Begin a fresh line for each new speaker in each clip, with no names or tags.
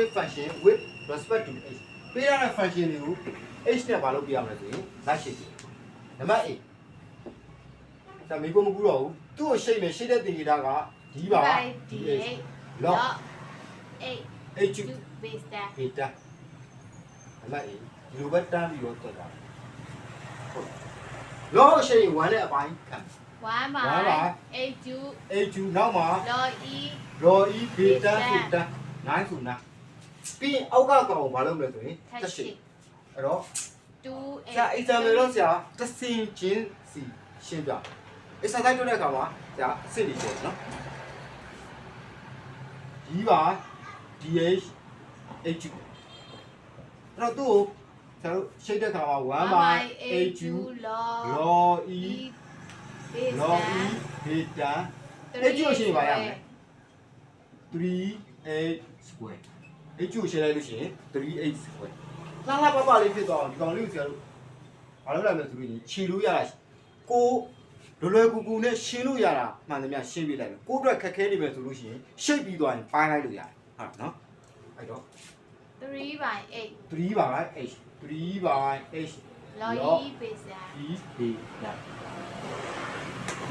following function with respect to h ပေးရတဲ့ function တွေကို h နဲ့ဘာလို့ပြရမလဲဆိုရင်လက်ရှိတယ်နံပါတ် a ဒါမေကိုမကူတော့ဘူးသူ့ကိုရှိတ်မယ်ရှိတဲ့တင်ကြတာကဒီပါ
D
dh
eight
log
dot eight
h
two base that
beta နံပါတ် a ဒီလိုပဲတန်းပြီးတော့တက်တာဟုတ်လောရှိတ်1နဲ့အပိုင်းခံ
one
One
by
by
eight two
h နောက်မှာ
dot e
ရော e beta ဆိုတာ9ဆိုနာ ပြီးရင်အောက်ကကောင်ကိုဘာလုပ်မလဲဆိုရင်
touch
တက်ရှိ
it
အဲ့တော့
two
ဆရာ example တော့ဆရာတစင်ချင်းစီရှင်းပြ exercise လုပ်တဲ့အခါမှာဆရာအစစ်နေတယ်နော်ဒီပါ dh h အဲ့တော့သူ့ကိုဆရာတို့ရှိတ်တဲ့အခါမှာ1 by h
log
log e
base
log e
that
beta
three
h ကိုရှင်းပါရမယ်
square
3h square h ကိုရှင်းလိုက်လို့ရှိရင် 3h square လှလှပပလေးဖြစ်သွားအောင်ဒီကောင်လေးကိုဆရာတို့ဘာလို့လဲမလဲဆိုရင်ခြေလို့ရတာကိုလွယ်လွယ်ကူကူနဲ့ရှင်းလို့ရတာမှန်သမျှရှင်းပြလိုက်မယ်ကိုအတွက်ခက်ခဲနေမယ်ဆိုလို့ရှိရင်ရှိတ်ပြီးသွားရင်ပိုင်းလိုက်လို့ရတယ်ဟုတ်နော်အဲ့တော့
three by eight
3 by h 3 by h
log
Log
e base that
e b ရ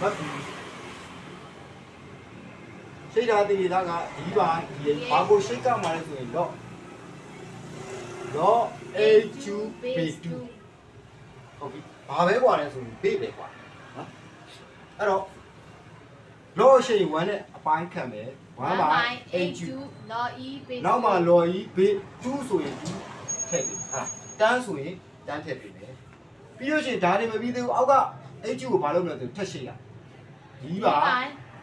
မတ်ပြီး ရှိတ်တာတည်တာကဒီပါဒီဘာကိုရှိတ်ကမှလဲဆိုရင်တော့တော့ h 2 b 2ဟုတ်ပြီဘာပဲกว่าလဲဆိုရင် b ပဲกว่าနော်အဲ့တော့လောရှိတ်1နဲ့အပိုင်းခံမယ်1 by h 2
log e base
နောက်မှလော်ကြီးဘေး2ဆိုရင်2ထည့်ပြီဟာတန်းဆိုရင်တန်းထည့်ပြီမယ်ပြီးလို့ရှိရင်ဒါတွေမပြီးသေးဘူးအောက်က h ကိုဘာလုပ်မလဲဆိုထက်ရှိရဒီပါ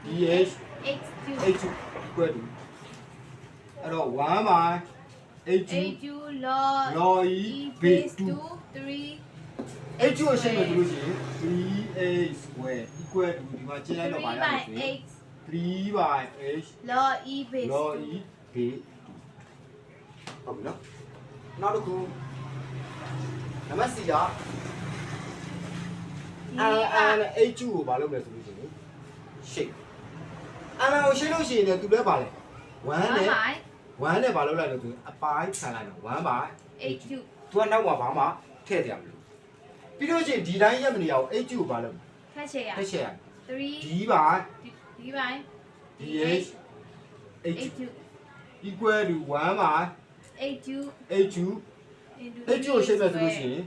dh
x two
h equal to အဲ့တော့1 by h
a two log
log e
e
base
base
2
two three
h ကိုရှင်းမယ်ဆိုလို့ရှိရင် 3a square equal to ဒီမှာကျင်းလိုက်တော့
three
ပါရ
by
မယ်ဆိုရင်
eight
3 by h
log e base
log
two
e base ဟုတ်ပြီနော်နောက်တစ်ခုနံပါတ်4က
D
အာအာ
R
နဲ့ H ကိုဘာလုပ်မလဲဆိုလို့ရှိရင်ရှိ တ်အာနာကိုရှင်းလို့ရှိရင်လည်းသူလည်းပါလေ1
one
နဲ့
by
1နဲ့ဘာလုပ်လိုက်လဲဆိုရင်အပိုင်းခံလိုက်တော့1ပါ
eight two
သူကနောက်မှာဘာမှထည့်တယ်မလို့ပြီးလို့ရှိရင်ဒီတိုင်းရက်မနေအောင် H ကိုဘာလုပ်
ထက်ချက်ရ
ထည့်ချက်ရ
three
ဒီပါ
D by
DH
eight
H
two
equal to 1ပါ
eight two
H
into
H ကိုရှင်းမယ်ဆိုလို့ရှိရင်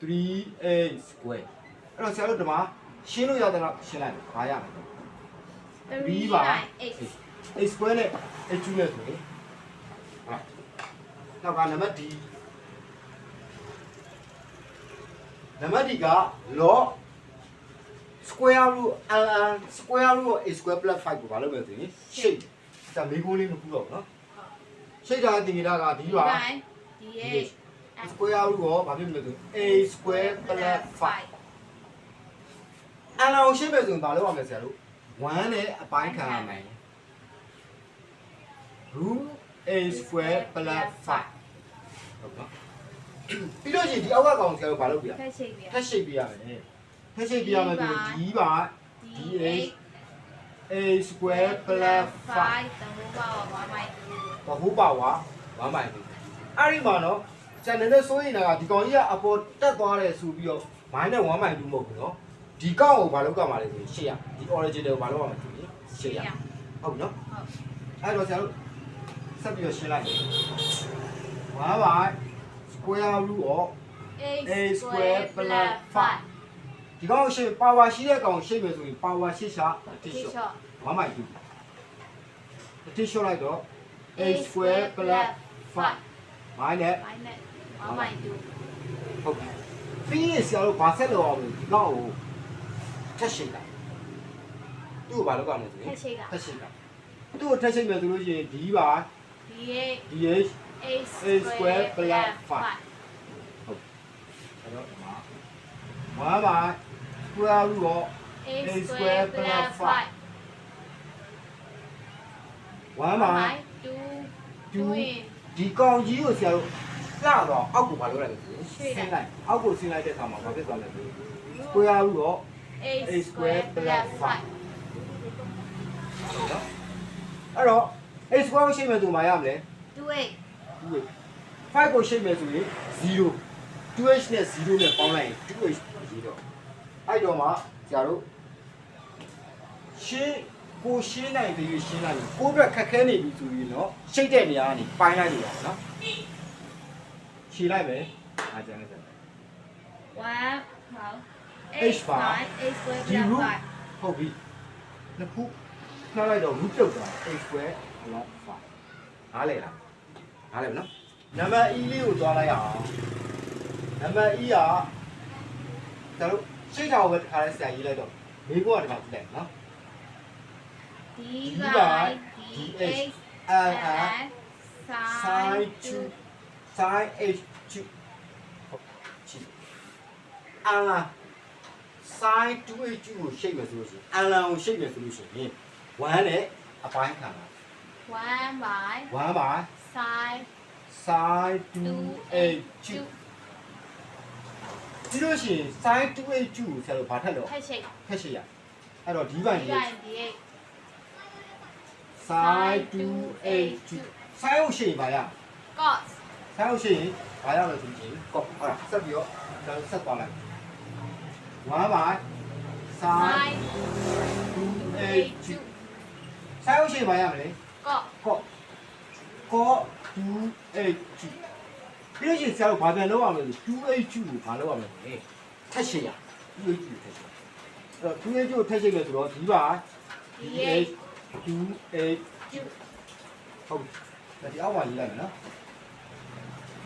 3a square အဲ့တော့ဆရာတို့ဒီမှာရှင်းလို့ရတဲ့တော့ရှင်းလိုက်ပါရမယ်
3
by
8
a square နဲ့ a cube နဲ့ဆိုရင်ဟုတ်လားနောက်ကနံပါတ် d နံပါတ် d က log square root ln square root of a square plus 5ကိုဘာလို့ပြောဆိုရင် shape ဒါမေးခွန်းလေးတစ်ခုတော့နော် shape ဒါတင်နေတာကဒီပါ
d a
square root ကိုဘာဖြစ်မလဲဆို a square plus 5 ln ကို shape ပဲဆိုရင်ဘာလုပ်ရမလဲဆရာတို့ 1နဲ့အပိုင်းခံရမယ် root a square plus 5ဟုတ်ပါပြီးတော့ရှင်ဒီအောက်ကကောင်ဆရာတို့ဘာလုပ်ပြရ
ထက်ချက်ပြ
ထက်ရှိတ်ပြရမယ်ထက်ရှိတ်ပြရမယ်ဆိုရင်ဒီပါ
D eight
a square plus 5
five တမိုးပါပါမိုက်
ဘာဟုတ်ပါဝါ1မိုင်ပြီအဲ့ဒီမှာနော်ကျန်တဲ့စိုးရင်ကဒီကောင်ကြီးကအပေါ်တက်သွားတယ်ဆိုပြီးတော့ minus 1မိုင်2မဟုတ်ဘူးနော် ဒီကောင်ကိုဘာလုပ်ကြမှာလဲဆိုရင်ရှေ့ရဒီ original ကိုဘာလုပ်ရမလဲဆိုရင်ရှေ့ရဟုတ်ပြီနော်
ဟုတ်
အဲ့တော့ဆရာတို့ဆက်ပြီးတော့ရှင်းလိုက်1 by square root of
A square plus five
ဒီကောင်ကိုရှင်း power ရှိတဲ့ကောင်ရှင်းမယ်ဆိုရင် power ရှိရှာအတိ
တိ
ရှော့
ချော့
1 by 2အတိရှော့လိုက်တော့ a square plus 5 minus
minus 1 by 2
ဟုတ်ပြီပြီးရင်ဆရာတို့ဘာဆက်လုပ်အောင်လဲဒီကောင်ကို ထက်ရှိတာသူ့ကိုဘာလုပ်ရမလဲဆိုရင်
ထက်ချိတ်က
ထက်ရှိတာသူ့ကိုထက်ရှိမယ်ဆိုလို့ရှိရင်ဒီပါ
D8
dh
A square plus 5
အဲ့တော့ဒီမှာ1 by square root of
A square plus 5
1 by
2
2
2
ဒီကောင်ကြီးကိုဆရာတို့လှတော့အောက်ကိုမလုပ်လိုက်ဘူး
ရွှေ့လိုက်
လိုက်အောက်ကိုဆင်းလိုက်တဲ့အခါမှာဘာဖြစ်သွားလဲဆို square root of
A square plus 5
နော်အဲ့တော့ a square ကိုရှင်းမယ်ဆိုမှရမလဲ
3 2h
2h 5ကိုရှိတ်မယ်ဆိုရင်0 2h နဲ့0နဲ့ပေါင်းလိုက်ရင် 2h ရေးတော့အဲ့တော့မှဆရာတို့ရှင်းကိုရှင်းနိုင်တယ်ရှင်းနိုင်တယ်ကိုယ့်အတွက်ခက်ခဲနေပြီဆိုရင်တော့ရှိတ်တဲ့နေရာကနေပိုင်းလိုက်နေရအောင်နော်ခြေလိုက်ပဲအားကျန်နေတယ်
1 12
H bar
h square
ဒီ
plus
root
5
ဟုတ်ပြီနှစ်ခုနှားလိုက်တော့ root ပြုတ်သွား a square along 5နားလေလားနားလေမနော်နံပါတ် e လေးကိုသွားလိုက်အောင်နံပါတ် e ကကျတော့ရှင်းတာကိုပဲတစ်ခါလဲဆရာရေးလိုက်တော့မိဘကတခါကြည့်လိုက်နော်
d
by
by
dh
dh
and
and
sin
sin
2
2
sin h 2ဟုတ်ချီအန်လာ sin 2h ကိုရှိတ်မယ်ဆိုလို့ရှိရင်အန်လာကိုရှိတ်မယ်ဆိုလို့ရှိရင်1နဲ့အပိုင်းခံတာ
1 by
1 by
sin
sin 2h
2
ပြီးလို့ရှိရင် sin 2h ကိုဆရာတို့ဘာထက်လို့
ထက်ရှိတ်
ဖက်ရှိရအဲ့တော့ d by
d
dh
by dh
sin 2h sin ကိုရှိရင်ဘာရ
cos
sin ကိုရှိရင်ဘာရလဲဆိုရင်ကောဟုတ်လားဆက်ပြီးတော့ဒါဆက်သွားလိုက် 1 by sin
sin
2h
2
sin ကိုရှိရင်ဘာရမလဲ
cos
ကော့ကော့ 2h ပြီးလို့ရှိရင်ဆရာတို့ဘာပြန်လုပ်ရမလဲ 2h ကိုဘာလုပ်ရမလဲထက်ရှိရ 2h ကိုထက်ရှိအဲ့တော့ 2h ကိုထက်ရှိမယ်ဆိုတော့ဒီပါ
dh
2h ဟုတ်ပြီဒါဒီအောက်မှာရေးလိုက်မယ်နော်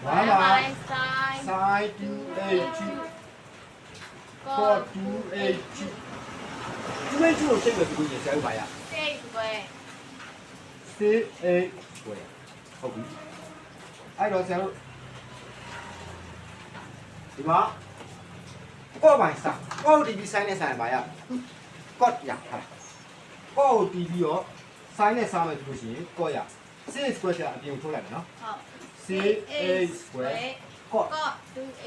1
1 by
by sin
sin 2h cos
cos
2h 2h ကိုရှိမယ်ဆိုလို့ရှိရင်ဆရာတို့ဘာရ
6 square
6h ဝယ်ဟုတ်ပြီအဲ့တော့ဆရာတို့ဒီမှာကော့ပိုင်းစာကော့တီးပြီးဆိုင်နဲ့ဆိုင်ပါရကော့ရဟာကော့ကိုတီးပြီးတော့ဆိုင်နဲ့စားမယ်ဆိုလို့ရှိရင်ကော့ရ6 square ကအပြင်ထုတ်လိုက်မယ်နော်
ဟုတ်
6h square ကော့
cos 2h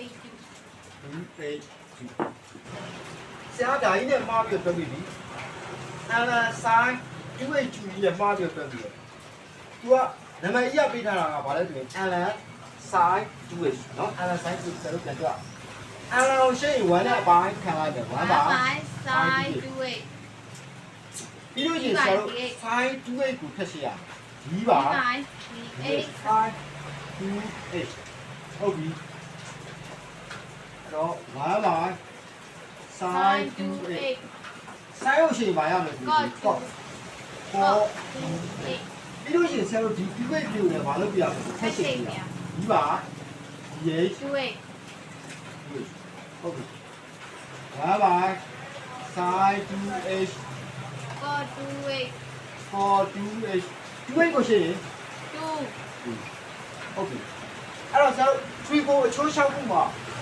2h ဆရာဒါကြီးနဲ့မှားပြီးတော့တွက်ပြီ။နာနာဆိုင်ဒီဝိတ်ကျူကြီးနဲ့မှားပြီးတော့တွက်ပြီ။ तू ကနံပါတ်ကြီးကပေးထားတာကဘာလဲဆိုရင် alan sign 2 is နော် alan sign 2ဆက်လို့ပြန်ကြွ။ alan ကိုရှိရင်1နဲ့အပိုင်းခံလိုက်တယ်1ပါ။
alan sign 2 is
ပြီးလို့ရှိရင်ဆရာတို့ sign 2 is ကိုဖတ်ရှင်းရအောင်။
ဒီပါ sign
2 is ဟုတ်ပြီ။ တော့1ပါ sin
sin 2h2h
ဆိုင်လို့ရှိရင်ပါရမယ်ဆိုရင်
cos
ကော့
2
ကော
2h
ပြီးလို့ရှိရင်ဆရာတို့ဒီ 2h ကိုလည်းမလုပ်ပြရဘူးထပ်ရှိရဒီပါ dh
2h
ဟုတ်ပြီ1ပါ sin 2h
cos 2h
for 2h 2h ကိုရှိရင်
2
ဟုတ်ပြီအဲ့တော့ဆရာတို့3ကိုအချိုးလျှောက်မှုမှာ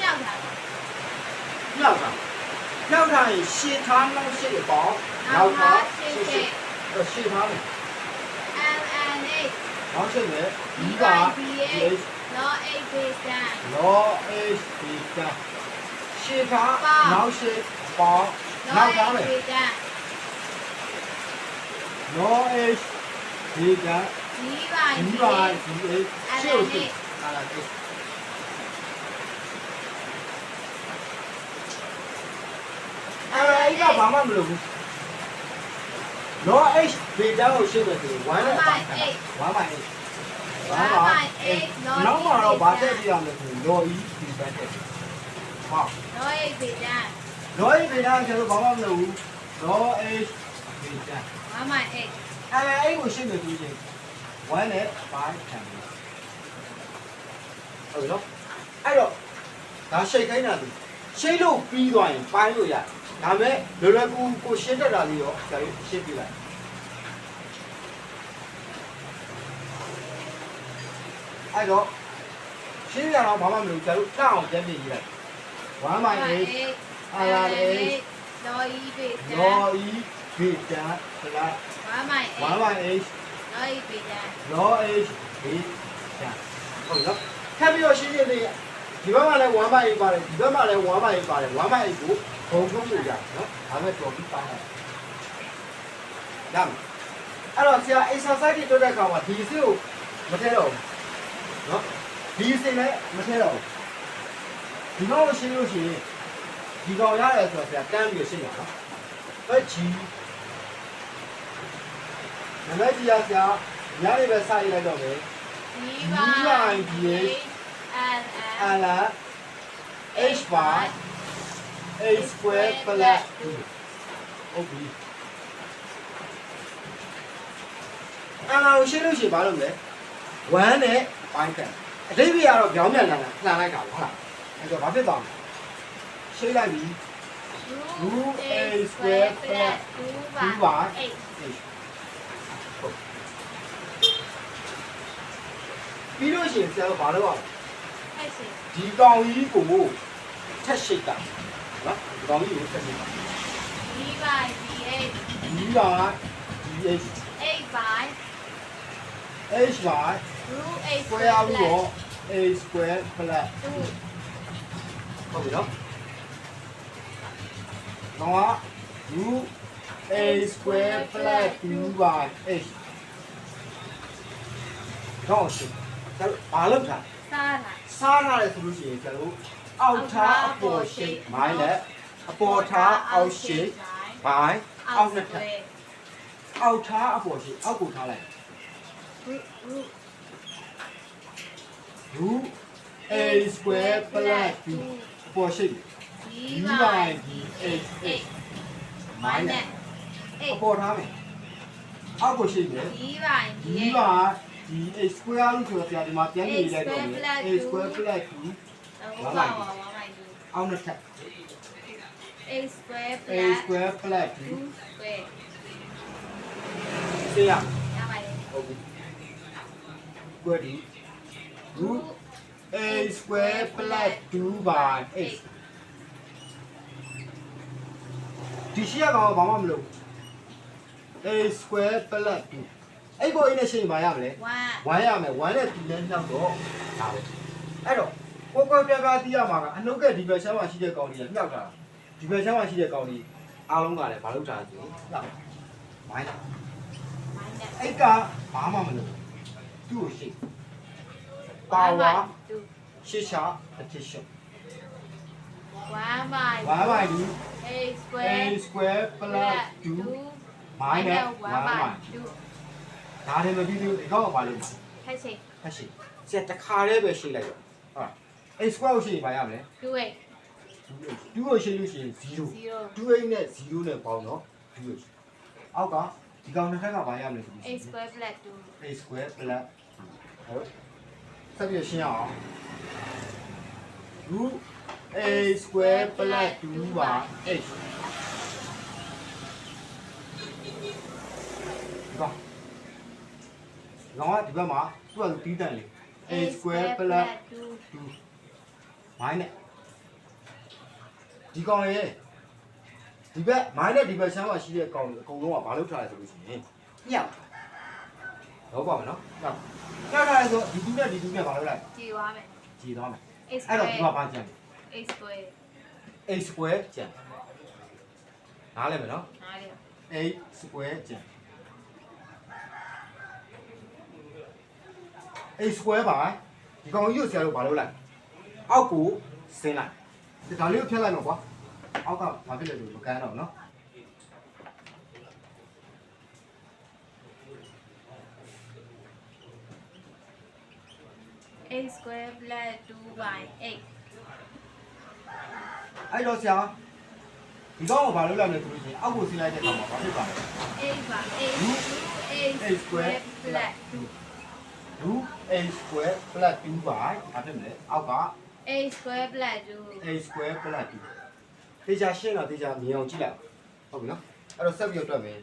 ပြောက်တာ
ပြောက်တာပြောက်တာရင်ရှေ့ထားနောက်ရှေ့ပေါ့
နောက်ထားရှေ့ရှေ့
တော့ရှေ့ထားမယ်
ln h
နောက်ရှေ့မယ် D
d
by
by
DH
dh log h base tan
log H တန်ရှေ့ထား
ပေါ့
နောက်ရှေ့ပေါ့နောက်
log
ထား
h
မယ်
base tan
log H ဒီ က
d by
D
dh
by DH ရှေ့ကိုရှေ့ ln H အဲ့ဒါအဲ့ကဘာမှမလုပ်ဘူးလော h ဘေတာကိုရှင်းမယ်ဆိုရင်1နဲ့ပိုင်းခံ1 by 8
1 by 8 log
နောက်မှာတော့ဗာတက်ပြရမယ်ဆိုရင်လော e ဒီဘက်တက်ဟာ
log h base tan
လော e ဘေတာကျတော့ဘာမှမလုပ်ဘူးလော h ဘေတာ
1 by 8
အဲ့အဲ့ကိုရှင်းမယ်ဆိုရင်1နဲ့ပိုင်းခံတယ်ဟုတ်ပြီနော်အဲ့တော့ဒါရှိတ်ခိုင်းတာလေရှိတ်လို့ပြီးသွားရင်ပိုင်းလို့ရတယ် ဒါမဲ့လွယ်လွယ်ကူကိုရှင်းတတ်တာလေးရောဆရာကြီးရှင်းပြလိုက်အဲ့တော့ရှင်းပြတော့ဘာမှမလုပ်ကြလို့တောက်အောင်ပြန်ပြင်ရေးလိုက်1 by 8
ln h လောဤပေတန်
လောဤဘေးတန်ပလတ်
1 by
1 by 8
လောဤပေတန်
လော h ဘေးတန်ဟုတ်နော်ထပ်ပြီးတော့ရှင်းပြနေဒီဘက်မှာလည်း1 by 8ပါတယ်ဒီဘက်မှာလည်း1 by 8ပါတယ်1 by 8ကို ဘုံထုတ်လို့ရတယ်နော်ဒါမဲ့တော်ပြီးပိုင်းလိုက်ရမယ်အဲ့တော့ဆရာ exercise တွေတွေ့တဲ့အခါမှာဒီစစ်ကိုမထည့်တော့ဘူးနော်ဒီစစ်လည်းမထည့်တော့ဘူးဒီကောင်ကိုရှင်းလို့ရှိရင်ဒီကောင်ရတယ်ဆိုတော့ဆရာတန်းပြီးရှင်းရအောင်ပဲချီနမကြီးရဆရာညနေပဲစရေးလိုက်တော့မယ်
d by d ln
a la h by a square plus 2ဟုတ်ပြီအလာကိုရှင်းလို့ရှိရင်ဘာလုပ်လဲ1နဲ့ပိုင်းကန်အတိတ်ပြကတော့ကြောင်းမြန်လာတာလှန်လိုက်တာဟုတ်လားအဲ့တော့ဘာဖြစ်သွားလဲရှင်းလိုက်ပြီ
root a square plus 2 by 8
ပြီးလို့ရှိရင်ဆရာတို့ဘာလုပ်ရလဲ
အဲ့စီ
ဒီကောင်ကြီးကိုထက်ရှိတ်တာ နော်ဒီကောင်ကြီးကိုထက်ရှိတ်တာ
d by d8
ဒီက DH
8 by
H by
root a
square
square
ပြီး
plus
တော့ A square plus
2
ဟုတ်ပြီနော်။တော့ root A square plus 2 by H တော့ရှိဒါဘာလို့ထား
စားလိုက်
စားရတယ်ဆိုလို့ရှိရင်ကျွန်တော် အောက်ထားအပေါ်ရှိ minus အပေါ်ထားအောက်ရှိ by အော
အော
က်
က်
နှစ်
စ
ထပ်
ကွဲ
အောက်ထားအပေါ်ရှိအောက်ကိုထားလိုက်
root root
root A square plus 2အပေါ်ရှိ
d
d
by
by d h
8
minus
minus
အပေါ်ထားမယ်အောက်ကိုရှိတယ်
d by
ဒီ
d8
ပါဒီ a square လို့ဆိုတော့ဆရာဒီမှာပြန်နေလိုက်တော့ a square plus 2
တော့ပါပါပါပါ
အောက်နှစ်ထပ်
a square
a
plus
square plus
2 square
2ဆေးရ
ရပါတယ်
ဟုတ်ပြီ square ဒီ root a square plus 2 by 8ဒီရှိရကောင်ဘာမှမလုပ် a square plus 2အဲ့ကိုအင်းနဲ့ရှိရင်မရမလဲ
1
1ရမယ်1နဲ့2နဲ့နှောက်တော့ဒါပဲအဲ့တော့ ကိုကိုပြပြတီးရမှာကအနှုတ်ကဒီဘက်ချမ်းမှာရှိတဲ့ကောင်ကြီးကနှောက်တာဒီဘက်ချမ်းမှာရှိတဲ့ကောင်ကြီးအားလုံးကလည်းဘာလုပ်တာလဲဆိုတော့နှောက်မိုင်းတာ
minus
အဲ့ကဘာမှမလုပ်သူ့ကိုရှိပါဝါ
2
ရှစ်ချ petition
1 by
1 by 2
a
a
square
square plus 2 minus 1 by
2
ဒါလည်းမပြီးသေးဘူးဒီကောင်ကဘာလုပ်မှာ
ထက်စီ
ဖတ်ရှိစက်တစ်ခါတည်းပဲရှိလိုက်တော့ ဟုတ်လား a square ကိုရှိရင်ဘာရမလဲ
2 8
2ကိုရှိလို့ရှိရင်0
0
2 8နဲ့0နဲ့ပေါင်းတော့2ရရှိအောက်ကဒီကောင်တစ်ခါကဘာရမလဲဆိုပြီး
a square plus 2
a square plus ဟုတ်ဆက်ပြီးရှင်းအောင် root a square plus 2 by h ဒီကောင်ဒီကောင်ကဒီဘက်မှာသူ့အတူတီးတန့်လေ a square plus
2
2 minus ဒီကောင်ရဲ့ဒီဘက် minus ဒီဘက်ဆမ်းမှာရှိတဲ့ကောင်အကုန်လုံးကဘာလုပ်ထားလဲဆိုလို့ရှိရင်ညောက်တော့ပါမယ်နော်ညောက်ညောက်ထားလဲဆိုဒီတူနဲ့ဒီတူနဲ့ဘာလုပ်လိုက်
ကြည်သွားမယ်
ကြည်သွားမယ်
a
အဲ့တော့ဒီမှာ
square
ဘာကြံလဲ
a square
a square ကြံနားလည်မယ်နော်
နားလေ
a square ကြံ a square ပါဒီကောင်ကြီးကိုဆရာတို့ဘာလုပ်လိုက် အောက်ကိုဆင်းလိုက်ဒီကောင်လေးကိုဖျက်လိုက်တော့ကွာအောက်ကဘာဖြစ်လဲဆိုမကန်းတော့နော်
a square plus 2 by 8
အဲ့တော့ဆရာဒီကောင်ကိုဘာလုပ်လိုက်လဲဆိုလို့ရှိရင်အောက်ကိုဆင်းလိုက်တဲ့ကောင်မှာဘာဖြစ်ပါလဲ
8 by 8 a
a square
square plus
2 root a square plus 2 by ဘာဖြစ်မလဲအောက်က
a square plus 2
a square plus 2တေချာရှင်းတော့တေချာမြင်အောင်ကြည့်လိုက်ဟုတ်ပြီနော်အဲ့တော့ဆက်ပြီးတော့တွက်မယ်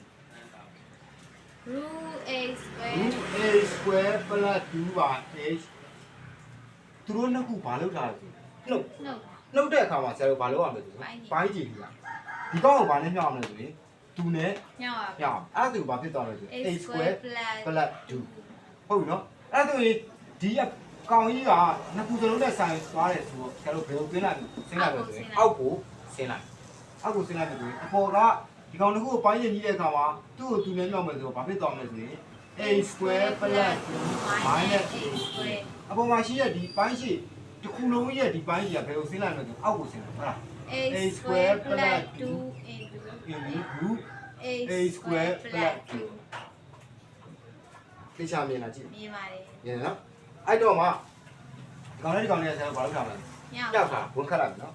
root a square
root a square plus 2 by h သူတို့နှစ်ခုဘာလုပ်ထားလဲဆိုနှုတ်
နှုတ်
နှုတ်တဲ့အခါမှာဆရာတို့ဘာလုပ်ရမလဲဆိုပိုင်းကြည့်ပြဒီကောင်းကိုဘာနဲ့မြောက်အောင်လဲဆိုရင်သူနဲ့
ညောင်း
မြောက်အောင်အဲ့ဒါသူဘာဖြစ်သွားလဲဆိုရင်
a
a
square
square
plus
plus 2ဟုတ်ပြီနော်အဲ့ဒါဆိုရင်ဒီအ ကောင်ကြီးကနှစ်ခုစလုံးနဲ့ဆိုင်သွားတယ်ဆိုတော့ဆရာတို့ဘယ်လိုပြင်လိုက်ဆင်းလိုက်လဲဆိုရင်အောက်ကိုဆင်းလိုက်အောက်ကိုဆင်းလိုက်ပြီဆိုရင်အပေါ်ကဒီကောင်တစ်ခုကိုပိုင်းရကြီးတဲ့အခါမှာသူ့ကိုသူနဲ့မြောက်မယ်ဆိုတော့ဘာဖြစ်သွားမလဲဆိုရင် a square plus 2 minus a square အပေါ်မှာရှိတဲ့ဒီပိုင်းရှိတစ်ခုလုံးရဲ့ဒီပိုင်းကြီးကဘယ်လိုဆင်းလိုက်လဲဆိုရင်အောက်ကိုဆင်းတယ်ဟုတ်လား
a square plus 2 into
in group
a square plus 2
သိချာမြင်လာကြည့်
မြင်ပါတယ်
မြင်နော် အဲ့တော့မှဒီကောင်နဲ့ဒီကောင်နဲ့ဆရာဘာလုပ်ထားမလဲ
ညောင်း
ကြောက်တာဝင်ခတ်လိုက်ပြီနော်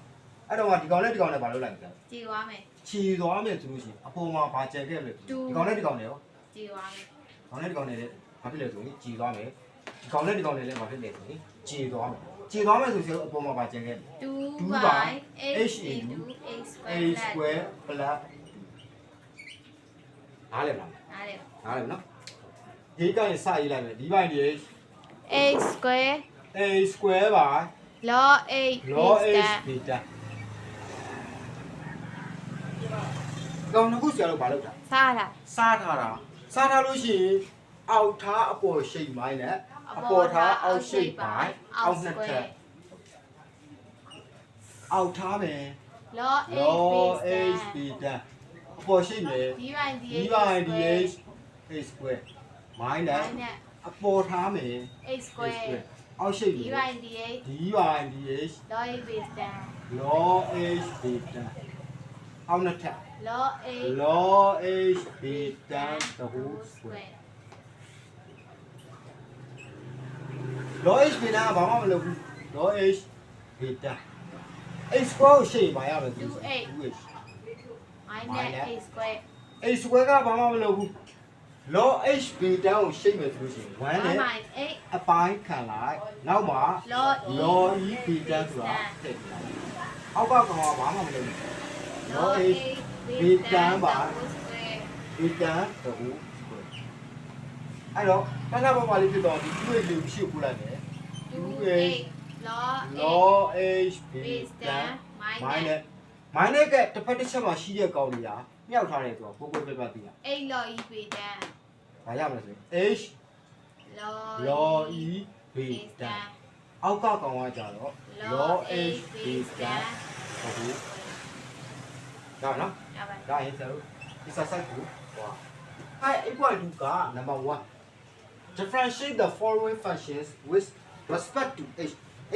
အဲ့တော့မှဒီကောင်နဲ့ဒီကောင်နဲ့ဘာလုပ်လိုက်လဲ
ကြည်သွားမယ်
ခြီသွားမယ်ဆိုလို့ရှိရင်အပေါ်မှာဘာကြံခဲ့လဲဒီကောင်နဲ့ဒီကောင်နဲ့ရော
ကြည်သွားမယ်
ကောင်နဲ့ဒီကောင်နဲ့လည်းဘာဖြစ်လဲဆိုရင်ခြီသွားမယ်ဒီကောင်နဲ့ဒီကောင်နဲ့လည်းဘာဖြစ်လဲဆိုရင်ခြီသွားမယ်ခြီသွားမယ်ဆိုရင်အပေါ်မှာဘာကြံခဲ့လဲ
2 by h into a
a
square
square plus နားလည်မလား
နားလေ
နားလည်နော်ဒီကနေစရေးလိုက်မယ်ဒီဘိုင်းဒီ
a square
a square by
log 8
log h
beta
beta ကောင်နှစ်ခုဆရာတို့ဘာလုပ်တာ
စားတာ
စားထားတာစားထားလို့ရှိရင်အောက်ထားအပေါ်ရှိတ်မိုင်းနဲ့အပေါ်ထားအောက်ရှိတ်ပိုင်းအောက်နှစ်ထပ်အောက်ထားမယ်
log 8
log h
beta
beta အပေါ်ရှိတ်မယ်
d by
d
dh
by dh a square မိုင်းနဲ့
minus
အပေါ်ထားမယ်
a square
အောက်ရှိတ်
d
မယ်
by dh
d by dh
log 8 beta
log h beta အောက်နှစ်ထပ်
log 8
log h beta the whole square log h beta ကဘာမှမလုပ်ဘူး log h beta h square ကိုရှေ့ပါရမယ်သူ
2h
h
minus a square
h square ကဘာမှမလုပ်ဘူး log h beta ကိုရှေ့မယ်ဆိုလို့ရှိရင်1
1
နဲ့
minus 8
အပိုင်းခံလိုက်နောက်မှာ
log e
log e beta ဆိုတာထည့်လိုက်အောက်ကကောင်ကဘာမှမလုပ်ဘူး
log
log h
h
beta
beta
ပါ
double square
beta the whole square အဲ့တော့ခဏပေါ်ပါလေးဖြစ်တော့ဒီ 2h လေးကိုရှေ့ပို့လိုက်မယ်
2h log
log h
beta
beta
minus
minus minus ကတစ်ဖက်တစ်ချက်မှာရှိတဲ့ကောင်တွေက မြောက်ထားတယ်ဆိုတော့ကိုကိုပြပြသိရ
8 log e beta
ဘာရမလဲဆိုရင် h
log
log e
beta
beta အောက်ကကောင်ကကြတော့
log h beta
ဟုတ်ပြီဒါနော်
ရပါ
ဒါရင်ဆရာတို့ exercise ကိုဟောအဲ8.2က number 1 differentiate the following functions with respect to h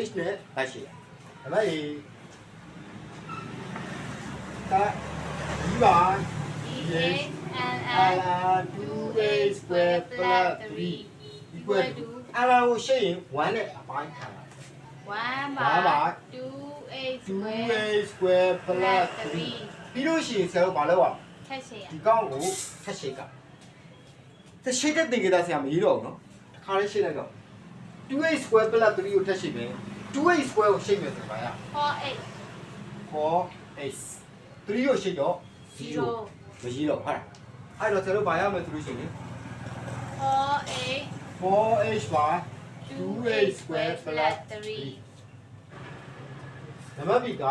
h နဲ့လိုက်ရှိရဒါပေမဲ့ဒါ ဒီပါ
dh and
ln 2a square plus 3 equal to ln ကိုရှိရင်1နဲ့အပိုင်းခံတာ
1
1
by
by
2a
2a
square
square plus
plus
3
3
ပြီးလို့ရှိရင်ဆရာတို့မလုပ်ရဘူး
ထက်ရှေ့ရ
ဒီကောင်းကိုဆက်ရှိကဆက်ရှိတဲ့သင်္ကေတဆရာမရေးတော့ဘူးနော်တစ်ခါလေးရှိလိုက်တော့ 2a square plus 3ကိုထပ်ရှိမယ် 2a square ကိုရှိမယ်ဆိုပါရ
4h
4a 3ကိုရှိတော့
0
0မရေးတော့ဟုတ်လားအဲ့တော့ဆရာတို့ဘာရမယ်ဆိုလို့ရှိရင်
4h
4h by
2a square plus 3
နံပါတ် B က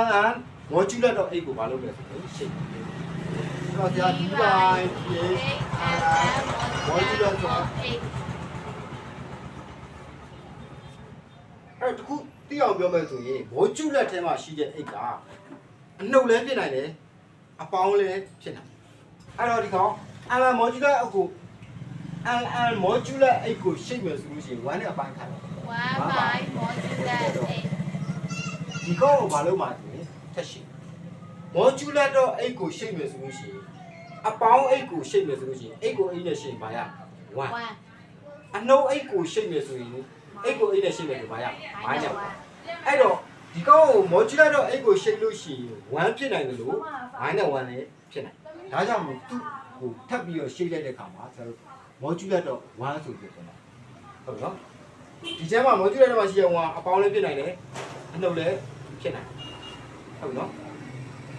ln modular တော့8ကိုဘာလုပ်လဲဆိုရင်ရှိတယ်အဲ့တော့ဆရာ d by dx ln modular ဆိုအဲ့တခုသိအောင်ပြောမယ်ဆိုရင်ဘောကျူလက်ထဲမှာရှိတဲ့အိတ်က အနှုတ်လည်းဖြစ်နိုင်တယ်အပေါင်းလည်းဖြစ်နိုင်တယ်အဲ့တော့ဒီကောင်အလန်မော်ဂျူလာအကူအလန်မော်ဂျူလာအိတ်ကိုရှိတ်မယ်ဆိုလို့ရှိရင်1နဲ့အပိုင်းခံတယ်
1 by modular
ဒီကောင်ကိုမလုပ်မှဆိုရင်ထက်ရှိမော်ဂျူလာတော့အိတ်ကိုရှိတ်မယ်ဆိုလို့ရှိရင်အပေါင်းအိတ်ကိုရှိတ်မယ်ဆိုလို့ရှိရင်အိတ်ကိုအိတ်နဲ့ရှိရင်ဘာရ
8
1
1
အနှုတ်အိတ်ကိုရှိတ်မယ်ဆိုရင်အိတ်ကိုအိတ်နဲ့ရှိတ်မယ်ဆိုဘာရဘာရ
1
အဲ့တော့ ဒီကောင်းကို modular တော့အဲ့ကိုရှိတ်လို့ရှိရင်1ဖြစ်နိုင်တယ်လို့9နဲ့1လည်းဖြစ်နိုင်ဒါကြောင့်မို့သူ့ဟိုထပ်ပြီးတော့ရှိတ်လိုက်တဲ့ခါမှာကျွန်တော်တို့ modular တော့1ဆိုပြီးပြောတာဟုတ်နော်ဒီကျမ်းမှာ modular တော့ရှိရ1အပေါင်းလည်းဖြစ်နိုင်တယ်အနှုတ်လည်းဖြစ်နိုင်ဟုတ်နော်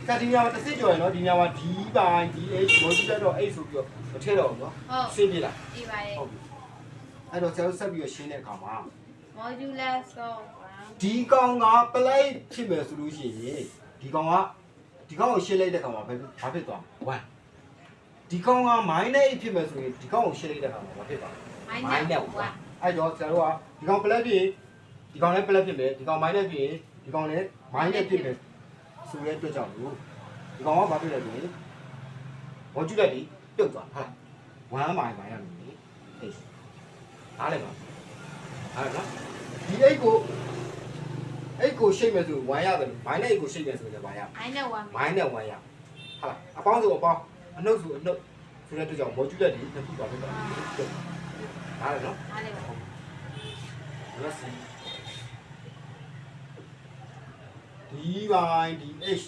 ကဒီညမှာတစ်စစ်ကြော်ရယ်နော်ဒီညမှာ d by dh modular တော့8ဆိုပြီးတော့မထည့်တော့ဘူးနော်
ဟုတ်
ရှင်းပြလား
ဒီပါလေ
ဟုတ်ပြီအဲ့တော့ကျွန်တော်ဆက်ပြီးတော့ရှင်းတဲ့အခါမှာ
modulus of
ဒီကောင်က play ဖြစ်မယ်ဆိုလို့ရှိရင်ဒီကောင်ကဒီကောင်ကိုရှင်းလိုက်တဲ့ကောင်မှာဘာဖြစ်ဘာဖြစ်သွား1ဒီကောင်က minus 8ဖြစ်မယ်ဆိုရင်ဒီကောင်ကိုရှင်းလိုက်တဲ့ကောင်မှာဘာဖြစ်သွား
1
minus
minus
1အဲ့တော့ဆရာတို့ကဒီကောင် play ဖြစ်ရင်ဒီကောင်လည်း play ဖြစ်မယ်ဒီကောင် minus ဖြစ်ရင်ဒီကောင်လည်း minus ဖြစ်မယ်ဆိုတဲ့အတွက်ကြောင့်လို့ဒီကောင်ကဘာဖြစ်လဲဆိုရင်ဘောကျူလက်ဒီပြုတ်သွားဟုတ်လား1 minus ရမယ်အေးအားလည်းပါအားလည်းနော်ဒီအိတ်ကို အိတ်ကိုရှိတ်မယ်ဆို1ရတယ် minus 8ကိုရှိတ်မယ်ဆိုရင်ဘာရ
minus 1
မိုင်းနဲ့1ရဟာလားအပေါင်းဆိုအပေါင်းအနှုတ်ဆိုအနှုတ်ဆိုတဲ့အတွက်ကြောင့်မော်ကျူလက်ဒီနှစ်ခုပါဖြစ်တာဟာလေနော်
အားလည်းပါ
လက်စီဒီပိုင်းဒီ h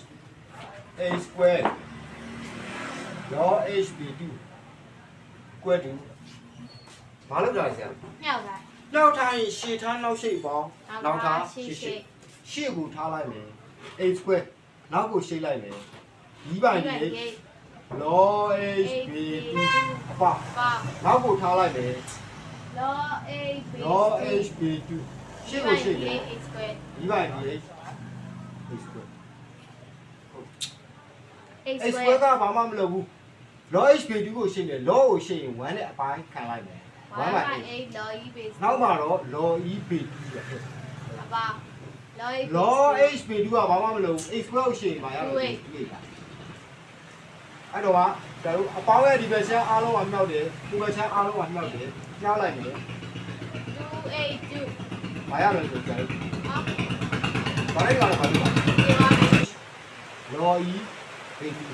a square ရော hb2 square 2ဘာလို့ကြာလဲဆရာ
မြောက်တာ
နောက်ထားရင်ရှေ့ထားနောက်ရှေ့ပေါင်း
နော
နောက်က်
တာ
ထား
ရှေ့
ရှေ့
ရှေ့
ရှေ့ရှေ့ကိုထားလိုက်မယ် a square နောက်ကိုရှေ့လိုက်မယ်ဒီပိုင်းဒီလော hb 2အပ
ပါ
နောက်ကိုထားလိုက်မယ်
လော a b
လော hb 2ရှေ့ကိုရှေ့မယ်
a square
ဒီပိုင်းဒီ h h square
a
h square ကဘာမှမလုပ်ဘူးလော hb 2ကိုရှေ့မယ်လောကိုရှေ့ရင်1နဲ့အပိုင်းခံလိုက်မယ်1
1
by
by
8
8 law e base
နောက်မှာတော့လော eb 2ရဖြစ်
ပါ law e
လော hb 2ကဘာမှမလုပ်ဘူး h square ကိုရှေ့ရင်ဘာရမလဲ2ရအဲ့တော့ကကျွန်တော်အပေါင်းရဲ့ဒီဘက်ချမ်းအားလုံးကမြောက်တယ်ဒီဘက်ချမ်းအားလုံးကမြောက်တယ်ကြားလိုက်မယ်
2 a 2
ဘာရမလဲဆိုကြတယ်
ဟော
ဘာလဲကတော့ဘာလို့လဲ
ဒီပါမယ်
လော်ဤဘေဘီ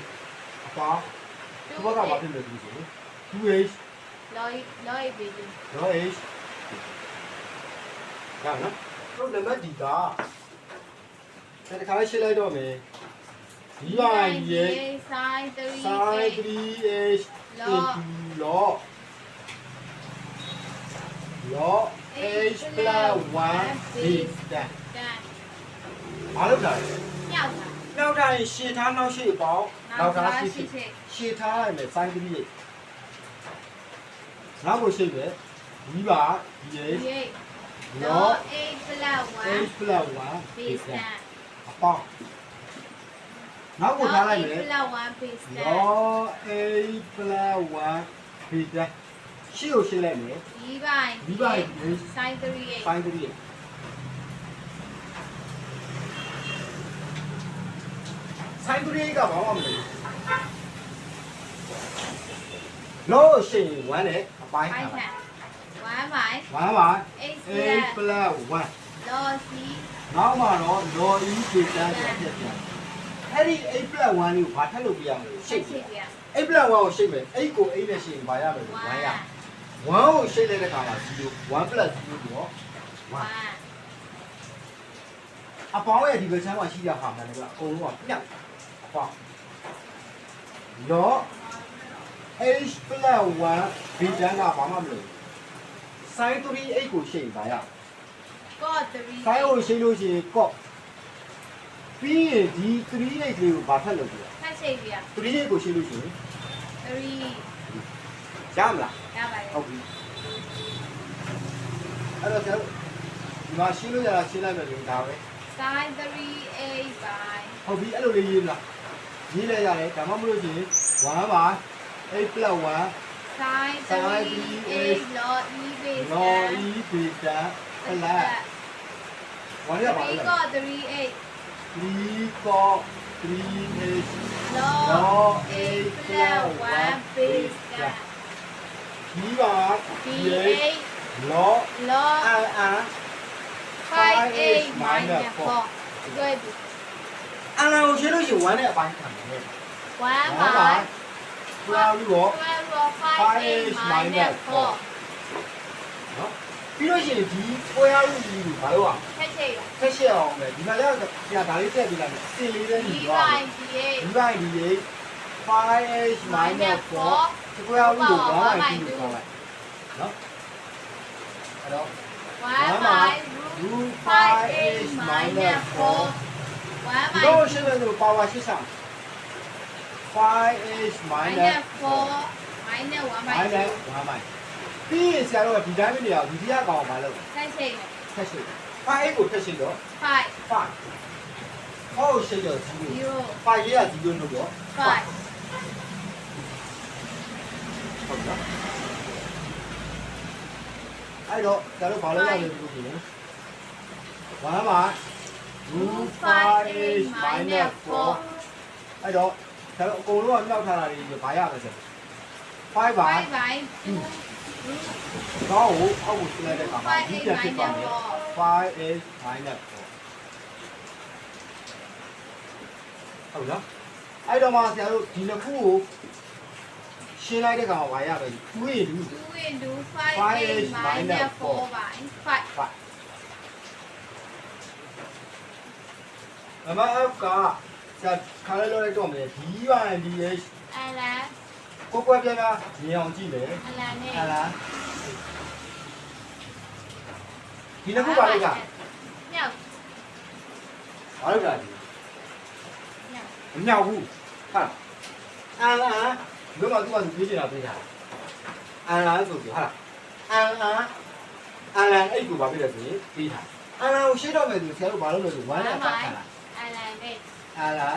အပါဒီဘက်ကဘာဖြစ်လဲဒီဆို 2h
law e law e base
လော် h ဒါနော် တို့နံပါတ်ဒီကဆက်တစ်ခါလေးရှင်းလိုက်တော့မယ်ဒီပါရဲ့
sin 3
sin 3h လောလောလော h plus 1 base ဒါ
တန်
ဘာလို့လဲ
မြောက်တာ
နောက်တိုင်းရှင်းထားနောက်ရှင်းပေါင်းနောက်ထားရှင်း
ရှိ
ရှင်း
ရှိ
ရှင်းထားရမယ်စိုင်းကလေးရဲ့နောက်ကိုရှင်းမယ်ဒီပါဒီရဲ့
ဒီ
လော
law a plus
h plus 1
base တန်
အပေါင်းနောက်ကိုထားလိုက်မယ်
plus 1 base တန်
လော h plus 1ဒီတဲ့ရှင်းကိုရှင်းလိုက်မယ်
ဒီပိုင်း
ဒီပိုင်း
sin 3
စိုင်းကလေးရဲ့စိုင်းကလေးကဘာမှမလုပ်လောရှင်း1နဲ့အပိုင်း
ပိုင်း
ထား
ခံ
လိုက်
1 by
1ပါ
8
a
plus
plus 1
law c
နောက်မှာတော့ law e ဒေတာဆိုဖြစ်ပြန်အဲ့ဒီ a plus 1ကိုဘာထပ်လုပ်ပြရမလဲရှိ
ရှိ
တ်
ရှိပြ
a plus 1ကိုရှိတ်မယ်8ကို8နဲ့ရှိရင်ဘာရမလဲ1ရ1ကိုရှိတ်လိုက်တဲ့အခါမှာ0 1 plus 0ဆိုတော့
1
အပေါင်းရဲ့ဒီဘက်ချမ်းမှာရှိတဲ့ဟာမှန်တယ်ကအကုန်လုံးကပြတ်အပေါင်းတော့ h plus 1 beta ကဘာမှမလုပ် sin 3 8ကိုရှိတ်ပါရ
got 3
sin ကိုရှိတ်လို့ရှိရင် cos ပြီးရင်ဒီ3 8လေးကိုဘာထပ်လုပ်ပြရ
ထပ်ရှိပြ
3 8ကိုရှိတ်လို့ရှိရင်
3
ရမလား
ရပါတယ်
ဟုတ်ပြီအဲ့တော့ကျွန်တော်ဒီမှာရှင်းလို့ရတာရှင်းလိုက်မယ်လို့ဒါပဲ
sin 3 8 by
ဟုတ်ပြီအဲ့လိုလေးရေးလားရေးလိုက်ရတယ်ဒါမှမဟုတ်ရှင်1ပါ8 plus 1
sin 3 8 law e base
log e beta plus 1ရပါ
3
လား
got 3 8
3 cos 3h
law
log
8
8
plus 1 base
ဒီပါ
d
8
8
log
law
r r
5 8 minus 4တွေ့ပြီ
အလာကိုရှင်းလို့ရှိရင်1နဲ့ flower ရော
5 minus 4
နော်ပြီးလို့ရှိရင်ဒီ square root ကြီးကိုဘာလို့อ่ะ
ဆက်ချက်ရ
ဆက်ချက်အောင်မယ်ဒီမှာလည်းဆရာဒါလေးဆက်ပေးလိုက်မယ်အစင်လေးနဲ့ညီသွားတယ်
ဒီ
ပိုင်းဒီရေး 5h minus 4 square root ကို1 by 2ကိုခေါ်လိုက်နော်အဲ့တော့
1 by root 5h minus 4 1 by
လို့ရှိရင်တော့ power ရှိစား five is meine. Meine four, meine one by two. Meine one
by two. B is
yellow. Design video. Design kau malu. Touch it. Touch it.
Five
itu touch it
lo.
Five. Five. Oh, sejauh sini. You.
Five
ni ada tujuh nombor. Five. Apa? Ayo, kita lihat apa lagi yang kita punya. Mana mana?
Two five is minus four.
Ayo. ကျွန်တော်အကုန်လုံးကမြောက်ထားတာတွေဘာရမလဲဆို5ပါ
five by two root
ကောင်းကိုအောက်ကိုဆင်းလိုက်တဲ့အခါမှာ
five
ဒီ
eight
ပြန်ဖြစ်သွား
minus
မယ်
four
5 is minus 4ဟုတ်နော်အဲ့တော့မှဆရာတို့ဒီနှစ်ခုကိုရှင်းလိုက်တဲ့အခါမှာဘာရမလဲ2 into
two into five
Five
eight
is minus
minus
four.
four by five
5မမအောက်က ဆရာခါလေးလောက်လိုက်တော့မယ်ဒီပါရင်ဒီရဲ့
အလန်
ကိုကွက်ပြားပြားမြင်အောင်ကြည့်မယ်
အလန်နဲ့
ဟာလားဒီနှစ်ခုပါလို့က
မြောက်
ဘာလို့လဲဒီ
မြောက်
မမြောက်ဘူးဟာအာလာဘယ်မှာသူကသူပြေးနေတာပြေးတာအာလာဆိုပြီးဟာလားအာလာအာလာအဲ့ကိုဘာဖြစ်လဲဆိုရင်ပြေးတာအာလာကိုရှင်းတော့မယ်ဆိုဆရာတို့ဘာလုပ်လဲဆိုဝမ်းနဲ့ပတ်ခါလား
အလန်နဲ့
အာလာ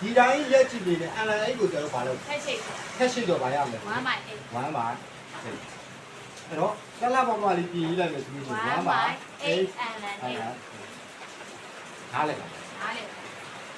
ဒီတိုင်းလက်ကြည့်နေတယ်အာလာအဲ့ကိုဆရာတို့ဘာလုပ်
ထက်ရှိ
ထက်ရှိတော့ဘာရမလဲ
one by eight
ဝမ်းပါအဲ့တော့ကလာပေါ်မှာလေးပြည်လိုက်မယ်ဆိုရင်ဝ
one
မ်းပါ
by
8
eight အလန်
အာ
နဲ့
လာနားလဲ
အားလေ